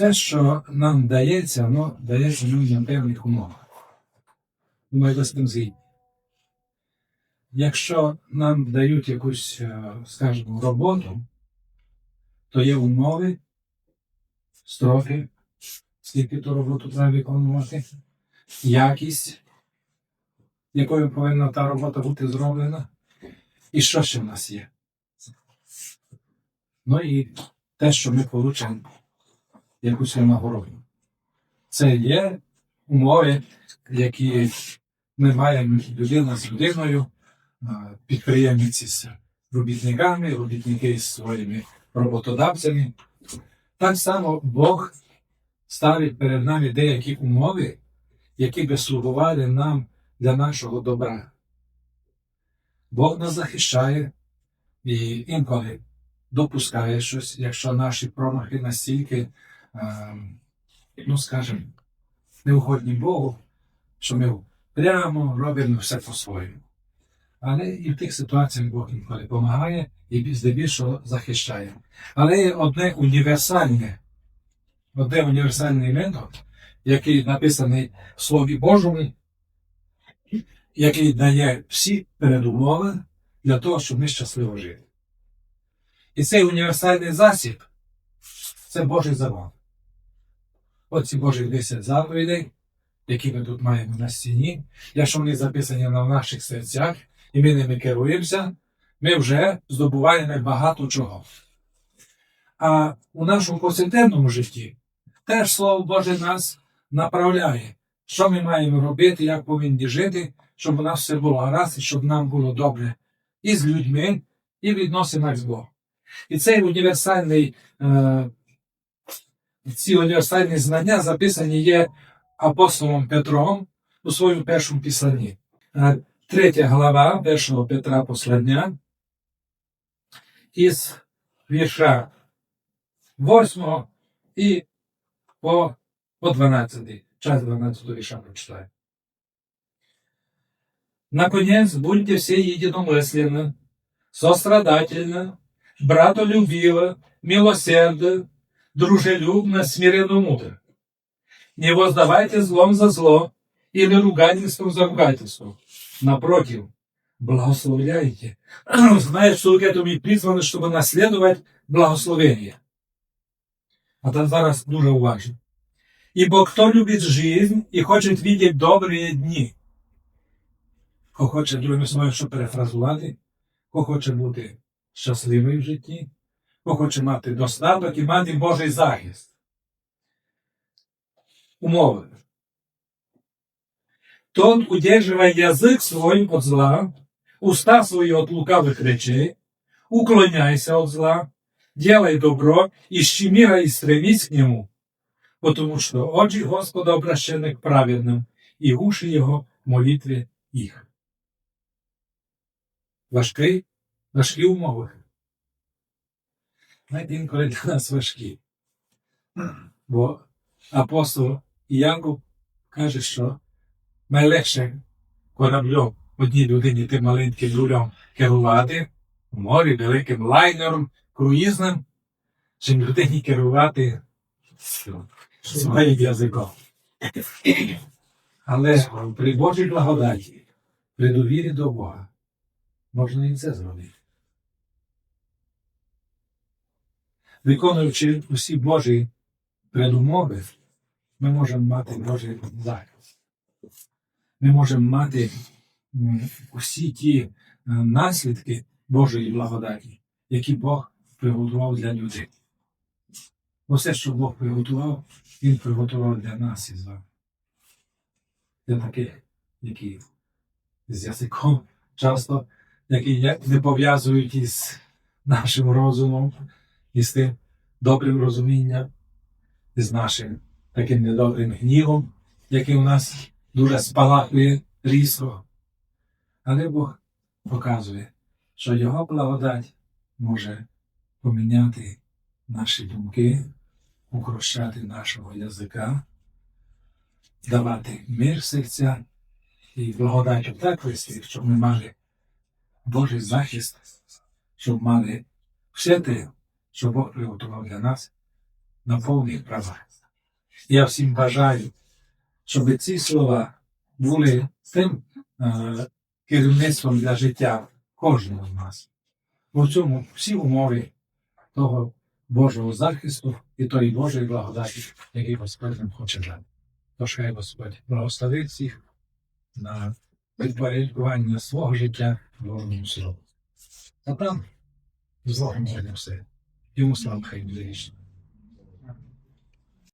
все, що нам дається, воно дається людям певних умовах. Ви з тим згідні. Якщо нам дають якусь, е, скажімо, роботу, то є умови, строки, скільки ту роботу треба виконувати, якість, якою повинна та робота бути зроблена, і що ще в нас є. Ну і те, що ми получимо якусь нагороду. Це є умови, які ми маємо людина з людиною, підприємці з робітниками, робітники з своїми роботодавцями. Так само Бог ставить перед нами деякі умови, які би слугували нам для нашого добра. Бог нас захищає і інколи допускає щось, якщо наші промахи настільки, ну скажімо, неугодні Богу, що ми прямо робимо все по-своєму. Але і в тих ситуаціях Бог інколи допомагає і здебільшого захищає. Але є одне універсальне, одне універсальний метод, який написаний в Слові Божому, який дає всі передумови для того, щоб ми щасливо жили. І цей універсальний засіб це Божий закон. Оці Божі 10 заповідей, які ми тут маємо на стіні, якщо вони записані на наших серцях, і ми ними керуємося, ми вже здобуваємо багато чого. А у нашому повсякденному житті теж Слово Боже нас направляє, що ми маємо робити, як повинні жити, щоб у нас все було гаразд, і щоб нам було добре і з людьми, і в відносинах з Богом. І цей універсальний, е, ці універсальні знання записані є апостолом Петром у своєму першому писанні. Е, Третя глава першого Петра послання із вірша 8 і по, по 12, час 12 вірша прочитаю. Наконец, будьте все единомысленны, сострадательны, братолюбивы, милосердны, дружелюбно, смиренно мудро. Не воздавайте злом за зло или ругательством за ругательство. Напротив, благословляйте. Знаешь, что к этому и призваны, чтобы наследовать благословение. А там зараз дуже уважно. Ибо кто любит жизнь и хочет видеть добрые дни, хто хоче другими словами, щоб перефразувати, хто хоче бути щасливий в житті, хто хоче мати достаток і мати Божий захист. Умови. Тот удерживай язык свой от зла, уста свои от лукавых речей, уклоняйся от зла, делай добро, ищи мира и стремись к нему, потому что очи Господа обращены к праведным, и уши его к молитве их. Важкий, важкі умови. Знаєте, інколи для нас важкі. Бо апостол Яков каже, що найлегше кораблем одній людині тим маленьким рулем керувати в морі великим лайнером, круїзним, чим людині керувати своїм язиком. Але при Божій благодаті, при довірі до Бога, можна і це зробити. Виконуючи усі Божі передумови, ми можемо мати Божий захист. Ми можемо мати усі ті е, наслідки Божої благодаті, які Бог приготував для людей. Усе, що Бог приготував, Він приготував для нас із вами. Для таких, які з язиком часто, які не пов'язують із нашим розумом, із тим добрим розумінням, з нашим таким недобрим гнівом, який у нас дуже спалахує різко. Але Бог показує, що Його благодать може поміняти наші думки, укрощати нашого язика, давати мир серця і благодать так вести, щоб ми мали Божий захист, щоб мали все те, що Бог приготував для нас, на повні права. Я всім бажаю, щоб ці слова були тим е, керівництвом для життя кожного з нас. У цьому всі умови того Божого захисту і тої Божої благодаті, який Господь нам хоче дати. Тож хай Господь благословить всіх на підпорядкування свого життя Божому Слову. А там з Богом все. yung sa akin, please.